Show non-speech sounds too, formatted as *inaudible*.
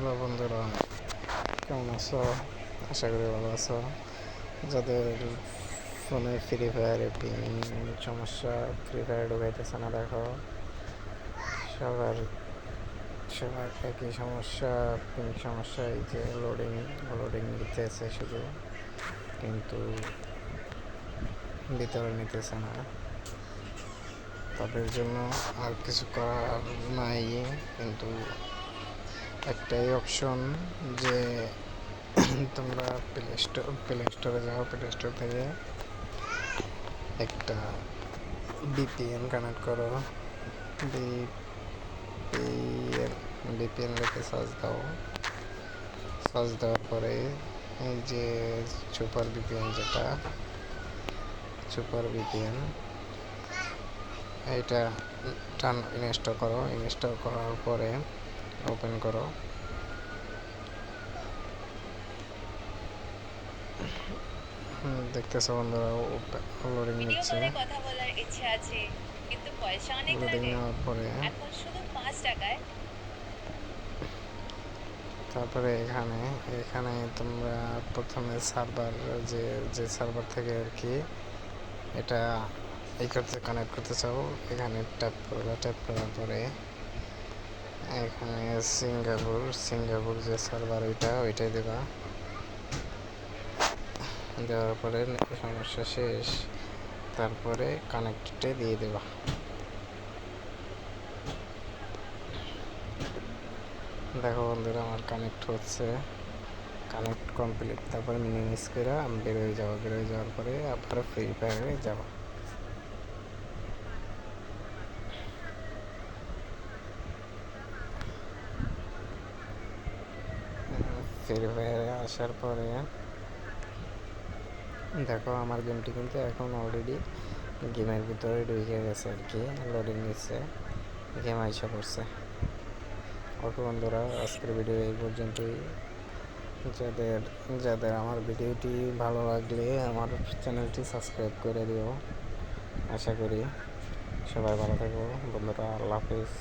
Hello বন্ধুরা, কেমন আছো? আশা করি ভালো আছো। যাদের ফোনে ফ্রি ফায়ারে পিন সমস্যা ফ্রি ফায়ার ঢুকাইতেছে না, দেখো। সবার সবার একই সমস্যা পিন সমস্যা, এই যে লোডিং লোডিং দিতেছে শুধু। কিন্তু ভিতরে নিতেছে না। তাদের জন্য আর কিছু করার নাই, কিন্তু একটাই অপশন যে *clears throat* তোমরা প্লে স্টোর প্লে স্টোরে যাও প্লে স্টোর থেকে একটা বিপিএন কানেক্ট করো। বিপিএন বিপিএন লিখে সার্চ দাও। সার্চ দেওয়ার পরে যে সুপার বিপিএন যেটা সুপার বিপিএন এটা টান ইনস্টল করো। ইনস্টল করার পরে ওপেন করো দেখতেছো বন্ধুরা লোডিং নিচ্ছে। কথা বলার ইচ্ছে আছে কিন্তু পয়সা অনেক লোডিং লাগে। নেওয়ার পরে। এখন শুধু পাঁচ টাকায়। তারপরে এখানে এখানে তোমরা প্রথমে সার্ভার যে যে সার্ভার থেকে আর কি এটা এই করতে কানেক্ট করতে চাও এখানে ট্যাপ করবে ট্যাপ করার পরে এখানে সিঙ্গাপুর সিঙ্গাপুর যে সার্ভার ওইটা, ওইটাই দেবা। দেওয়ার পরে সমস্যা শেষ। তারপরে কানেক্টে দিয়ে দেবা। দেখো বন্ধুরা, আমার কানেক্ট হচ্ছে। কানেক্ট কমপ্লিট তারপরে মিনিমাইজ করে আমি বেরোয় যাব। বেরোয় যাওয়ার পরে আবার ফ্রি ফায়ারে যাব। ফ্রি আসার পরে দেখো আমার গেমটি কিন্তু এখন অলরেডি গেমের ভিতরে ঢুকে গেছে আর কি লোডিং নিচ্ছে গেম আইসা পড়ছে। ওকে বন্ধুরা, আজকের ভিডিও এই পর্যন্তই। যাদের যাদের আমার ভিডিওটি ভালো লাগলে আমার চ্যানেলটি সাবস্ক্রাইব করে দিও। আশা করি সবাই ভালো থাকো, বন্ধুরা, আল্লাহ হাফিজ।